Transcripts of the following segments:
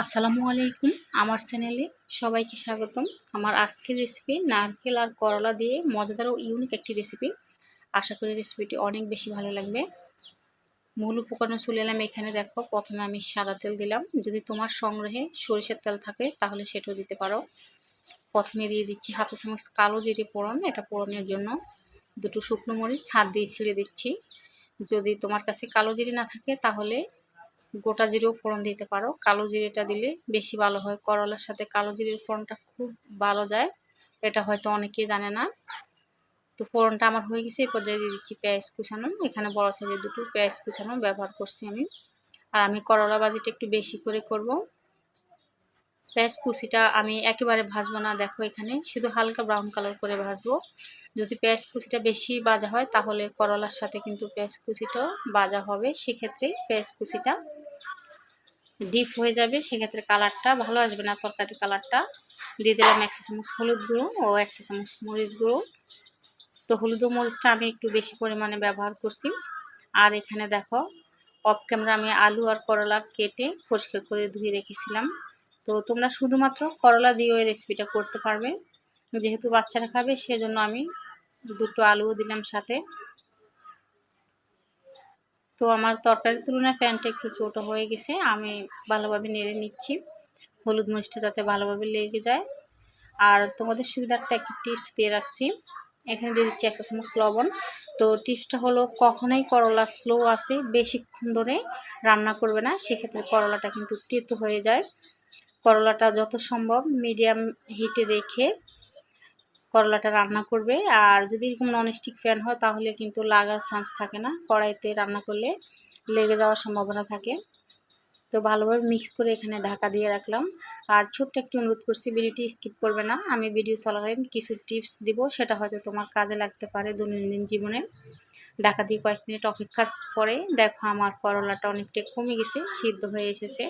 আসসালামু আলাইকুম। আমার চ্যানেলে সবাইকে স্বাগতম। আমার আজকের রেসিপি নারকেল আর করলা দিয়ে মজাদার ও ইউনিক একটি রেসিপি আশা করি রেসিপিটি অনেক বেশি ভালো লাগবে। মূল উপকরণ চলে এলাম এখানে দেখো। প্রথমে আমি সাদা তেল দিলাম। যদি তোমার সংগ্রহে সরিষার তেল থাকে তাহলে সেটাও দিতে পারো। প্রথমে দিয়ে দিচ্ছি হাফ চামচ কালো জিরে পোড়ন এটা পোড়নের জন্য দুটো শুকনো মরিচ, হাত দিয়ে ছিঁড়ে দিচ্ছি। যদি তোমার কাছে কালো জিরে না থাকে তাহলে গোটা জিরেও ফোড়ন দিতে পারো। কালো জিরেটা দিলে বেশি ভালো হয়। করলার সাথে কালো জিরের ফোড়নটা খুব ভালো যায়। এটা হয়তো অনেকেই জানে না। তো ফোড়নটা আমার হয়ে গেছে। এই পর্যায়ে দিয়ে দিচ্ছি পেঁয়াজ কুচানো। এখানে বড় সাইজের দুটো পেঁয়াজ কুচানো ব্যবহার করছি আমি। আর আমি করলা বাজিটা একটু বেশি করে করব। পেঁয়াজ কুচিটা আমি একেবারে ভাজবো না। দেখো এখানে শুধু হালকা ব্রাউন কালার করে ভাজবো। যদি পেঁয়াজ কুচিটা বেশি বাজা হয়, তাহলে করলার সাথে কিন্তু পেঁয়াজ কুচিটাও বাজা হবে। সেক্ষেত্রে পেঁয়াজ কুচিটা ডিপ হয়ে যাবে, সেক্ষেত্রে কালারটা ভালো আসবে না তরকারি কালারটা। দিয়ে দিলাম একশো চামচ হলুদ গুঁড়ো ও একশো চামচ মরিচ গুঁড়ো। তো হলুদ ও মরিচটা আমি একটু বেশি পরিমাণে ব্যবহার করছি। আর এখানে দেখো, অফ ক্যামেরা আমি আলু আর করলা কেটে পরিষ্কার করে ধুয়ে রেখেছিলাম। তো তোমরা শুধুমাত্র করলা দিয়েও এই রেসিপিটা করতে পারবে। যেহেতু বাচ্চারা খাবে, সেজন্য আমি দুটো আলুও দিলাম সাথে। তো আমার তরকারির তুলনায় প্যানটা একটু ছোটো হয়ে গেছে, আমি ভালোভাবে নেড়ে নিচ্ছি। হলুদ মরিচটা যাতে ভালোভাবে লেগে যায়। আর তোমাদের সুবিধার্থে একটি টিপস দিয়ে রাখছি। এখানে দিয়ে দিচ্ছি একশো চামচ লবণ। তো টিপসটা হলো, কখনোই করলা স্লো আছে, বেশিক্ষণ ধরে রান্না করবে না, সেক্ষেত্রে করলাটা কিন্তু তেতো হয়ে যায়। করলাটা যত সম্ভব মিডিয়াম হিটে রেখে করলাটা রান্না করবে। আর যদি এরকম ননস্টিক ফ্যান হয়, তাহলে কিন্তু লাগার চান্স থাকে না। কড়াইতে রান্না করলে লেগে যাওয়ার সম্ভাবনা থাকে। তো ভালোভাবে মিক্স করে এখানে ঢাকা দিয়ে রাখলাম। আর ছোট্ট একটু অনুরোধ করছি, ভিডিওটি স্কিপ করবে না। আমি ভিডিও চলাকালীন কিছু টিপস দিব, সেটা হয়তো তোমার কাজে লাগতে পারে দৈনন্দিন জীবনে। ঢাকা দিয়ে কয়েক মিনিট অপেক্ষার পরে দেখো আমার করলাটা অনেকটা কমে গেছে, সিদ্ধ হয়ে এসেছে।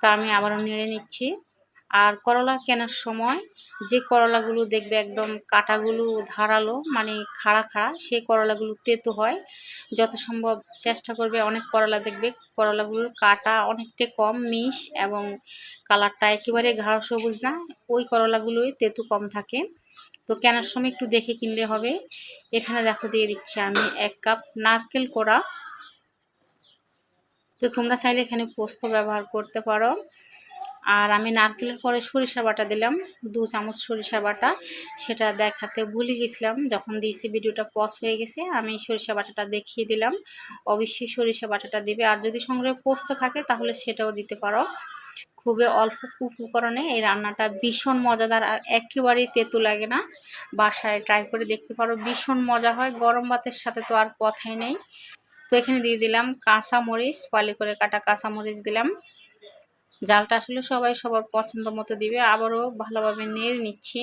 তা আমি আবারও নেড়ে নিচ্ছি। আর করলা কেনার সময় যে করলাগুলো দেখবে একদম কাটাগুলো ধারালো মানে খাড়া খাড়া, সেই করলাগুলো তেতো হয়। যত সম্ভব চেষ্টা করবে অনেক করলা দেখবে। করলাগুলোর কাটা অনেকটা কম, মিশ এবং কালারটা একেবারে ঘাড় সবুজ না, ওই করলাগুলোই তেতো কম থাকে। তো কেনার সময় একটু দেখে কিনলে হবে। এখানে দেখো দিয়ে দিচ্ছি আমি এক কাপ নারকেল কোড়া। তো তোমরা চাইলে এখানে পোস্ত ব্যবহার করতে পারো। আর আমি নারকেলের পরে সরিষা বাটা দিলাম, দু চামচ সরিষা বাটা। সেটা দেখাতে ভুলে গেছিলাম, যখন দিয়েছি ভিডিওটা পজ হয়ে গেছে, আমি সরিষা বাটাটা দেখিয়ে দিলাম। অবশ্যই সরিষা বাটাটা দিবে, আর যদি সংগ্রহে পোস্ত থাকে তাহলে সেটাও দিতে পারো। খুবই অল্প উপকরণে এই রান্নাটা ভীষণ মজাদার, আর একেবারেই তেঁতু লাগে না। বাসায় ট্রাই করে দেখতে পারো, ভীষণ মজা হয়, গরম ভাতের সাথে তো আর কথাই নেই। তো এখানে দিয়ে দিলাম কাঁচা মরিচ পালি করে কাটা কাঁচা মরিচ দিলাম। জালটা আসলে সবাই সবার পছন্দ মতো দিবে। আবারও ভালোভাবে নেড়ে নিচ্ছি।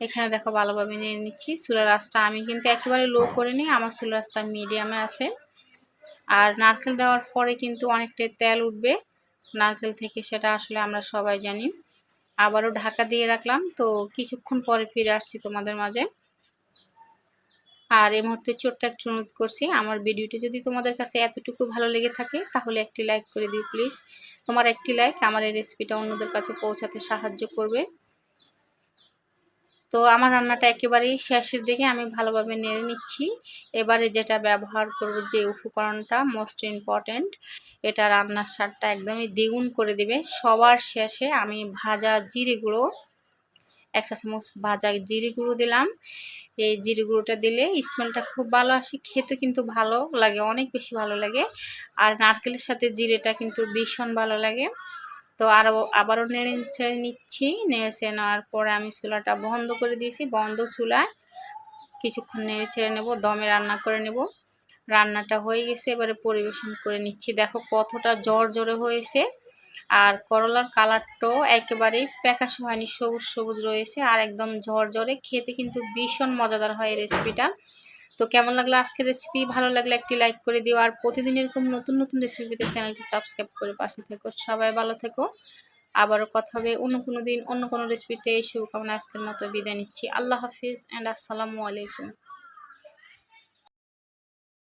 এখানে দেখো ভালোভাবে নেড়ে নিচ্ছি। চুলার রাসটা আমি কিন্তু একেবারে লো করে নিই। আমার চুলার রাসটা মিডিয়ামে আছে। আর নারকেল দেওয়ার পরে কিন্তু অনেকটাই তেল উঠবে। নারকেল থেকে সেটা আসলে আমরা সবাই জানি। আবারও ঢাকা দিয়ে রাখলাম। তো কিছুক্ষণ পরে ফিরে আসছি তোমাদের মাঝে। আর এই মুহূর্তে ছোট্ট একটু অনুরোধ করছি, আমার ভিডিওটি যদি তোমাদের কাছে এতটুকু ভালো লেগে থাকে, তাহলে একটি লাইক করে দিও প্লিজ তোমার একটি লাইক আমার এই রেসিপিটা অন্যদের কাছে পৌঁছাতে সাহায্য করবে। তো আমার রান্নাটা একেবারেই শেষের দিকে আমি ভালোভাবে নেড়ে নিচ্ছি। এবারে যেটা ব্যবহার করব যে উপকরণটা মোস্ট ইম্পর্ট্যান্ট এটা রান্নার স্বাদটা একদমই দ্বিগুণ করে দেবে। সবার শেষে আমি ভাজা জিরে গুঁড়ো একশো চামচ ভাজা জিরে গুঁড়ো দিলাম। এই জিরে গুঁড়োটা দিলে স্মেলটা খুব ভালো আসে, খেতে কিন্তু ভালো লাগে, অনেক বেশি ভালো লাগে। আর নারকেলের সাথে জিরেটা কিন্তু ভীষণ ভালো লাগে। তো আরও, আবারও নেড়ে, ছেড়ে নিচ্ছি, নেড়ে নেওয়ার পরে আমি চুলাটা বন্ধ করে দিয়েছি, বন্ধ চুলায় কিছুক্ষণ নেড়ে ছেড়ে নেব, দমে রান্না করে নেব। রান্নাটা হয়ে গেছে, এবারে পরিবেশন করে নিচ্ছি। দেখো কতটা জ্বর জোরে হয়েছে। আর করলার কালারটাও একেবারেই প্যাকাশ হয়নি, সবুজ সবুজ রয়েছে আর একদম ঝরঝরে, খেতে কিন্তু ভীষণ মজাদার হয় রেসিপিটা তো কেমন লাগল আজকের রেসিপি ভালো লাগলে একটি লাইক করে দিও আর প্রতিদিন এরকম নতুন নতুন রেসিপি পেতে চ্যানেলটি সাবস্ক্রাইব করে পাশে থেকো। সবাই ভালো থেকো। আবারও কথা হবে অন্য কোনো দিন অন্য কোনো রেসিপিতে শুভকামনা, আজকের মতো বিদায় নিচ্ছি। আল্লাহ হাফিজ অ্যান্ড আসসালামু আলাইকুম।